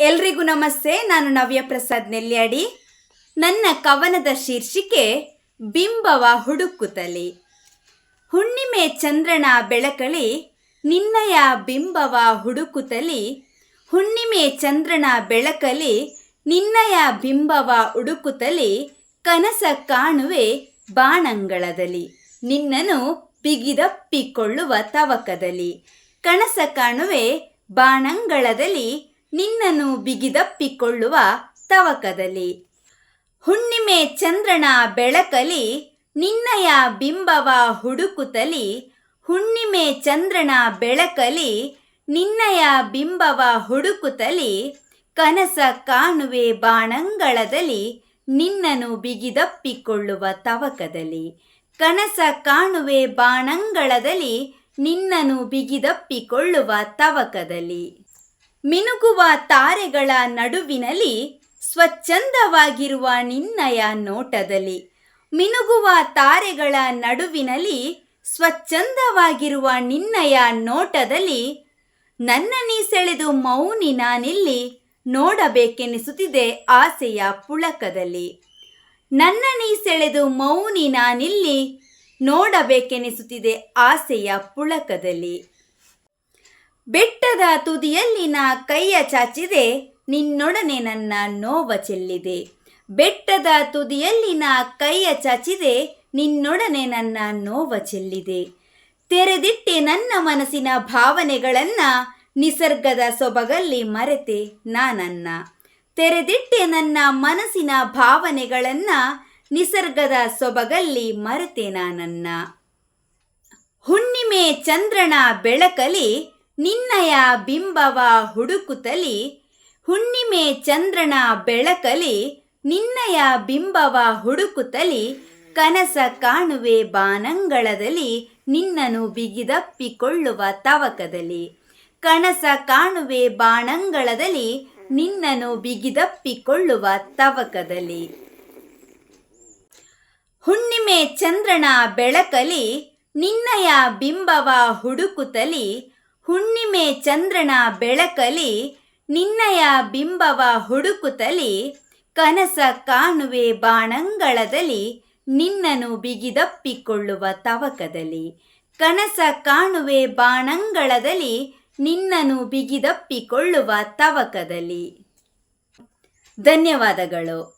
ಎಲ್ರಿಗೂ ನಮಸ್ತೆ, ನಾನು ನವ್ಯ ಪ್ರಸಾದ್ ನೆಲ್ಯಾಡಿ. ನನ್ನ ಕವನದ ಶೀರ್ಷಿಕೆ, ಬಿಂಬವ ಹುಡುಕುತಲಿ. ಹುಣ್ಣಿಮೆ ಚಂದ್ರನ ಬೆಳಕಲಿ, ನಿನ್ನಯ ಬಿಂಬವ ಹುಡುಕುತಲಿ. ಹುಣ್ಣಿಮೆ ಚಂದ್ರನ ಬೆಳಕಲಿ, ನಿನ್ನಯ ಬಿಂಬವ ಹುಡುಕುತ್ತಲಿ ಕನಸ ಕಾಣುವೆ ಬಾಣಂಗಳದಲ್ಲಿ, ನಿನ್ನನು ಬಿಗಿದಪ್ಪಿಕೊಳ್ಳುವ ತವಕದಲ್ಲಿ. ಕನಸ ಕಾಣುವೆ ಬಾಣಂಗಳದಲ್ಲಿ ನಿನ್ನನ್ನು ಬಿಗಿದಪ್ಪಿಕೊಳ್ಳುವ ತವಕದಲ್ಲಿ. ಹುಣ್ಣಿಮೆ ಚಂದ್ರನ ಬೆಳಕಲಿ, ನಿನ್ನಯ ಬಿಂಬವ ಹುಡುಕುತ್ತಲಿ ಹುಣ್ಣಿಮೆ ಚಂದ್ರನ ಬೆಳಕಲಿ, ನಿನ್ನಯ ಬಿಂಬವ ಹುಡುಕುತ್ತಲಿ ಕನಸ ಕಾಣುವೆ ಬಾಣಂಗಳದಲ್ಲಿ ನಿನ್ನನು ಬಿಗಿದಪ್ಪಿಕೊಳ್ಳುವ ತವಕದಲ್ಲಿ. ಕನಸ ಕಾಣುವೆ ಬಾಣಂಗಳದಲ್ಲಿ ನಿನ್ನನು ಬಿಗಿದಪ್ಪಿಕೊಳ್ಳುವ ತವಕದಲ್ಲಿ. ಮಿನುಗುವ ತಾರೆಗಳ ನಡುವಿನಲ್ಲಿ ಸ್ವಚ್ಛಂದವಾಗಿರುವ ನಿನ್ನಯ ನೋಟದಲ್ಲಿ. ಮಿನುಗುವ ತಾರೆಗಳ ನಡುವಿನಲ್ಲಿ ಸ್ವಚ್ಛಂದವಾಗಿರುವ ನಿನ್ನಯ ನೋಟದಲ್ಲಿ ನನ್ನ ನೀ ಸೆಳೆದು ಮೌನಿ ನಾನಿಲ್ಲಿ ನೋಡಬೇಕೆನಿಸುತ್ತಿದೆ ಆಸೆಯ ಪುಳಕದಲ್ಲಿ. ನನ್ನ ನೀ ಸೆಳೆದು ಮೌನಿ ನಾನಿಲ್ಲಿ ನೋಡಬೇಕೆನಿಸುತ್ತಿದೆ ಆಸೆಯ ಪುಳಕದಲ್ಲಿ. ಬೆಟ್ಟದ ತುದಿಯಲ್ಲಿ ನಾ ಕೈಯ ಚಾಚಿದೆ, ನಿನ್ನೊಡನೆ ನನ್ನ ನೋವ ಚೆಲ್ಲಿದೆ. ಬೆಟ್ಟದ ತುದಿಯಲ್ಲಿ ನಾ ಕೈಯ ಚಾಚಿದೆ, ನಿನ್ನೊಡನೆ ನನ್ನ ನೋವ ಚೆಲ್ಲಿದೆ. ತೆರೆದಿಟ್ಟೆ ನನ್ನ ಮನಸ್ಸಿನ ಭಾವನೆಗಳನ್ನ, ನಿಸರ್ಗದ ಸೊಬಗಲ್ಲಿ ಮರೆತೆ ನಾನನ್ನ ತೆರೆದಿಟ್ಟೆ ನನ್ನ ಮನಸ್ಸಿನ ಭಾವನೆಗಳನ್ನ, ನಿಸರ್ಗದ ಸೊಬಗಲ್ಲಿ ಮರೆತೆ ನಾನನ್ನ ಹುಣ್ಣಿಮೆ ಚಂದ್ರನ ಬೆಳಕಲಿ ನಿನ್ನಯ ಬಿಂಬವ ಹುಡುಕುತ್ತಲಿ ಹುಣ್ಣಿಮೆ ಚಂದ್ರನ ಬೆಳಕಲಿ, ನಿನ್ನಯ ಬಿಂಬವ ಹುಡುಕುತ್ತಲಿ ಕನಸ ಕಾಣುವೆ ಬಾನಂಗಳದಲ್ಲಿ ನಿನ್ನನು ಬಿಗಿದಪ್ಪಿಕೊಳ್ಳುವ ತವಕದಲ್ಲಿ, ಕನಸ ಕಾಣುವೆ ಬಾಣಂಗಳದಲ್ಲಿ ನಿನ್ನನು ಬಿಗಿದಪ್ಪಿಕೊಳ್ಳುವ ತವಕದಲ್ಲಿ. ಹುಣ್ಣಿಮೆ ಚಂದ್ರನ ಬೆಳಕಲಿ, ನಿನ್ನಯ ಬಿಂಬವ ಹುಡುಕುತ್ತಲಿ ಹುಣ್ಣಿಮೆ ಚಂದ್ರನ ಬೆಳಕಲಿ, ನಿನ್ನಯ ಬಿಂಬವ ಹುಡುಕುತ್ತಲಿ ಕನಸ ಕಾಣುವೆ ಬಾಣಂಗಳದಲ್ಲಿ ನಿನ್ನನು ಬಿಗಿದಪ್ಪಿಕೊಳ್ಳುವ ತವಕದಲ್ಲಿ. ಕನಸ ಕಾಣುವೆ ಬಾಣಂಗಳದಲ್ಲಿ ನಿನ್ನನು ಬಿಗಿದಪ್ಪಿಕೊಳ್ಳುವ ತವಕದಲ್ಲಿ. ಧನ್ಯವಾದಗಳು.